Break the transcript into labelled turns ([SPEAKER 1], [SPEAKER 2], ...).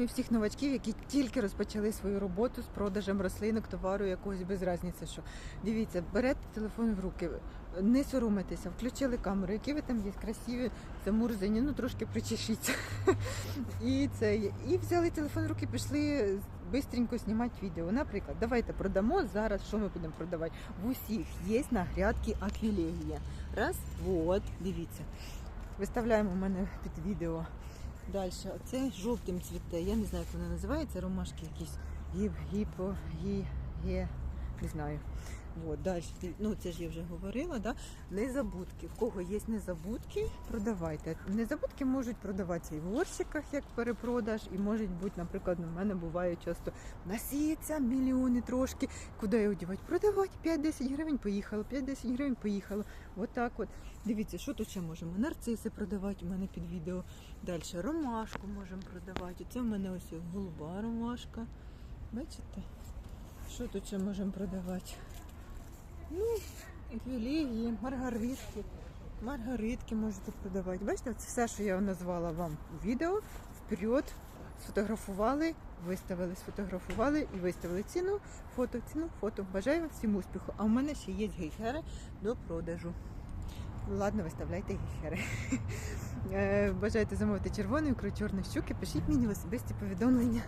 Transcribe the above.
[SPEAKER 1] підтримую всіх новачків, які тільки розпочали свою роботу з продажем рослинок, товару якогось без різниці. Що дивіться, берете телефон в руки, не соромитеся, включили камеру, які ви там є красиві, замурзані, ну трошки причешіться. І це і взяли телефон в руки, пішли бистренько знімати відео. Наприклад, давайте продамо зараз. Що ми будемо продавати? В усіх є на грядки аквілегія. Раз, вот, дивіться. Виставляємо в мене під відео. Далі, оце жовтим цвіте. Я не знаю, як воно називається, ромашки якісь. Гіп, гіпо, гі, ге, не знаю. От, далі, ну це ж я вже говорила, да? незабудки. В кого є незабудки, продавайте. Незабудки можуть продаватися і в горщиках, як перепродаж, і можуть бути, наприклад, у мене буває часто насіється мільйони трошки. Куди його дівати? Продавати 5-10 гривень поїхало, 5-10 гривень поїхало. Отак от. Дивіться, що тут ще можемо? Нарциси продавати у мене під відео. Далі ромашку можемо продавати. Це в мене ось голуба ромашка. Бачите? Що тут ще можемо продавати? Ну, еквілегії, маргаритки. Маргаритки можете продавати. Бачите, це все, що я назвала вам у відео. Вперед, сфотографували, виставили, сфотографували і виставили ціну, фото, ціну, фото. Бажаю вам всім успіху. А в мене ще є гейхери до продажу. Ладно, виставляйте гейхери. Е, Бажаєте замовити червоної, ікру чорної щуки, пишіть мені особисті повідомлення.